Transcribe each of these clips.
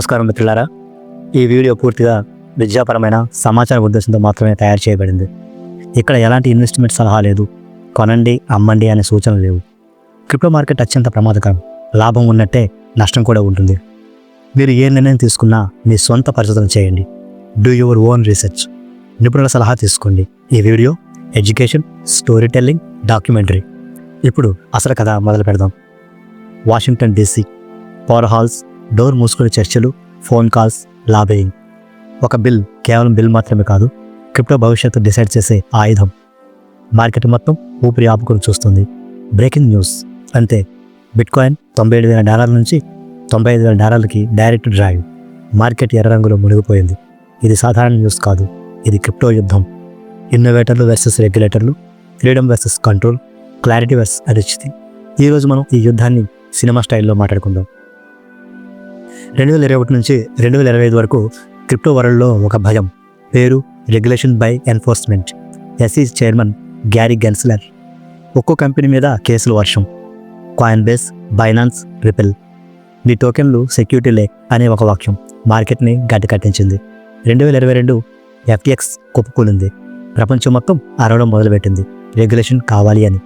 నమస్కారం మిత్రులారా. ఈ వీడియో పూర్తిగా విద్యాపరమైన సమాచార ఉద్దేశంతో మాత్రమే తయారు చేయబడింది. ఇక్కడ ఎలాంటి ఇన్వెస్ట్మెంట్ సలహా లేదు కొనండి అమ్మండి అనే సూచనలు లేవు. క్రిప్టో మార్కెట్ అత్యంత ప్రమాదకరం. లాభం ఉన్నట్టే నష్టం కూడా ఉంటుంది. మీరు ఏ నిర్ణయం తీసుకున్నా మీ సొంత పరిశోధన చేయండి. డూ యువర్ ఓన్ రీసెర్చ్ నిపుణుల సలహా తీసుకోండి. ఈ video education story telling documentary. ఇప్పుడు అసలు కథ మొదలు పెడదాం Washington DC power halls door మూసుకునే చర్చలు ఫోన్ కాల్స్ లాబేయింగ్. ఒక బిల్ కేవలం బిల్ మాత్రమే కాదు క్రిప్టో భవిష్యత్తు డిసైడ్ చేసే ఆయుధం. మార్కెట్ మొత్తం ఊపిరి ఆపుకొని చూస్తుంది. Breaking news. అంతే. బిట్కాయిన్ తొంభై ఏడు వేల డాలర్ల నుంచి తొంభై ఐదు వేల డాలర్లకి డైరెక్ట్ డ్రైవ్. మార్కెట్ ఎర్ర రంగులో మునిగిపోయింది. ఇది సాధారణ న్యూస్ కాదు. ఇది క్రిప్టో యుద్ధం. ఇన్నోవేటర్లు versus రెగ్యులేటర్లు freedom versus control clarity versus అరిచితి ఈరోజు మనం ఈ యుద్ధాన్ని సినిమా స్టైల్లో మాట్లాడుకుందాం. రెండు వేల ఇరవై ఒకటి నుంచి రెండు వేల ఇరవై ఐదు వరకు క్రిప్టో వరల్డ్లో ఒక భయం. పేరు regulation by enforcement. SE chairman Gary Gensler. ఒక్కో కంపెనీ మీద కేసుల వర్షం. కాయిన్ బేస్ బైనాన్స్ రిపెల్ మీ టోకెన్లు సెక్యూరిటీ లే అనే ఒక వాక్యం మార్కెట్ని గడ్డ కట్టించింది. రెండు వేల ఇరవై రెండు ఎఫ్టిఎక్స్ కుప్పకూలింది. ప్రపంచం మొత్తం అరవడం మొదలుపెట్టింది. రెగ్యులేషన్ కావాలి అని.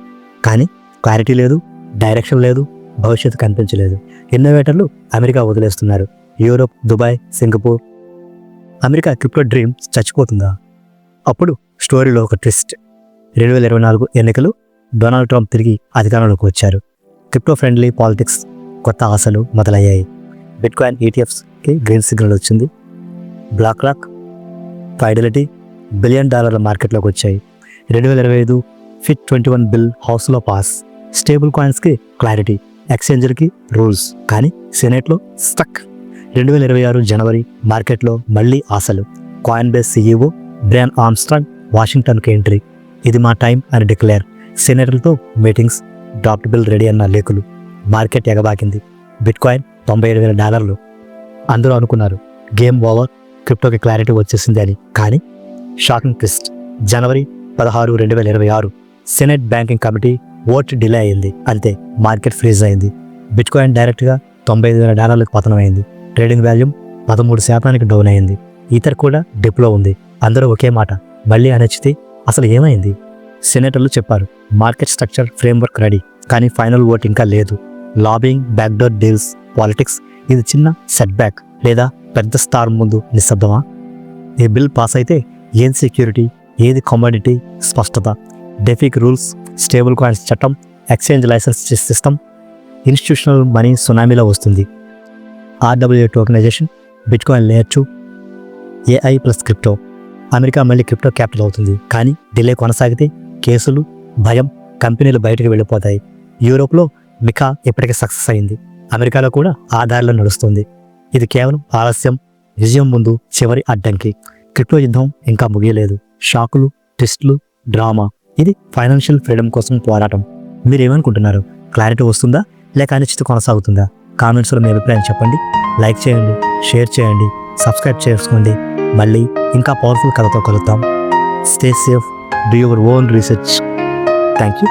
కానీ క్లారిటీ లేదు డైరెక్షన్ లేదు భవిష్యత్తు కనిపించలేదు. ఇన్నోవేటర్లు అమెరికా వదిలేస్తున్నారు. Europe Dubai Singapore. America crypto dream చచ్చిపోతుందా? అప్పుడు స్టోరీలో ఒక ట్విస్ట్. రెండు వేల ఇరవై నాలుగు ఎన్నికలు డొనాల్డ్ ట్రంప్ తిరిగి అధికారంలోకి వచ్చారు. క్రిప్టో ఫ్రెండ్లీ పాలిటిక్స్ కొత్త ఆశలు మొదలయ్యాయి. బిట్కాయిన్ ఈటీఎఫ్స్కి గ్రీన్ సిగ్నల్ వచ్చింది. బ్లాక్ లాక్ ఫైడలిటీ బిలియన్ డాలర్ల మార్కెట్లోకి వచ్చాయి. రెండు వేల ఇరవై ఐదు ఫిట్ ట్వంటీ వన్ బిల్ హౌస్లో పాస్. స్టేబుల్ కాయిన్స్కి క్లారిటీ. ఎక్స్చేంజర్కి రూల్స్. కానీ సెనేట్లో స్టక్. రెండు వేల ఇరవై ఆరు జనవరి మార్కెట్లో మళ్ళీ ఆశలు. Coinbase CEO Brian Armstrong వాషింగ్టన్కి ఎంట్రీ. ఇది మా టైం అని డిక్లేర్. సెనేటర్లతో మీటింగ్స్ డాక్టర్ బిల్ రెడీ అన్న లేఖలు మార్కెట్ ఎగబాకింది. బిట్ కాయిన్ తొంభై ఏడు వేల డాలర్లు. అందరూ అనుకున్నారు గేమ్ ఓవర్ క్రిప్టోకి క్లారిటీ వచ్చేసింది అని. కానీ షాకింగ్ ట్విస్ట్. జనవరి పదహారు రెండు వేల ఇరవై ఆరు. Senate banking committee vote delay అయింది. అంతే మార్కెట్ ఫ్రీజ్ అయింది. బిట్ కాయిన్ డైరెక్ట్గా తొంభై ఐదు వేల డాలర్లకు పతనమైంది ట్రేడింగ్ వాల్యూమ్ పదమూడు శాతానికి డౌన్ అయింది. ఈథర్ కూడా డిప్లో ఉంది. అందరూ ఒకే మాట మళ్ళీ అనొచ్చితే అసలు ఏమైంది? సెనేటర్లు చెప్పారు మార్కెట్ స్ట్రక్చర్ ఫ్రేమ్వర్క్ రెడీ కానీ ఫైనల్ ఓట్ ఇంకా లేదు. లాబింగ్ బ్యాక్డోర్ డీల్స్ పాలిటిక్స్ ఇది చిన్న సెట్ బ్యాక్ లేదా పెద్ద స్టార్ ముందు నిశ్శబ్దమా? ఈ బిల్ పాస్ అయితే ఏది సెక్యూరిటీ ఏది కమోడిటీ స్పష్టత? డెఫిక్ రూల్స్ స్టేబుల్ కాయిన్స్ చట్టం exchange license system institutional money సునామీలో వస్తుంది. R W tokenization bitcoin layer two AI plus crypto. America మళ్ళీ క్రిప్టో క్యాపిటల్ అవుతుంది. కానీ డిలే కొనసాగితే కేసులు భయం కంపెనీలు బయటకు వెళ్ళిపోతాయి. యూరోప్లో మికా ఇప్పటికే సక్సెస్ అయింది. అమెరికాలో కూడా ఆ దారిలో నడుస్తుంది. ఇది కేవలం ఆలస్యం విజయం ముందు చివరి అడ్డంకి. క్రిప్టో యుద్ధం ఇంకా ముగియలేదు. షాకులు ట్విస్టులు డ్రామా. ఇది ఫైనాన్షియల్ ఫ్రీడమ్ కోసం పోరాటం. మీరేమనుకుంటున్నారు? క్లారిటీ వస్తుందా? లేక అనిశ్చిత కొనసాగుతుందా? కామెంట్స్లో మీ అభిప్రాయం చెప్పండి. లైక్ చేయండి షేర్ చేయండి సబ్స్క్రైబ్ చేసుకోండి. మళ్ళీ ఇంకా పవర్ఫుల్ కథతో కలుద్దాం. Stay safe do your own research thank you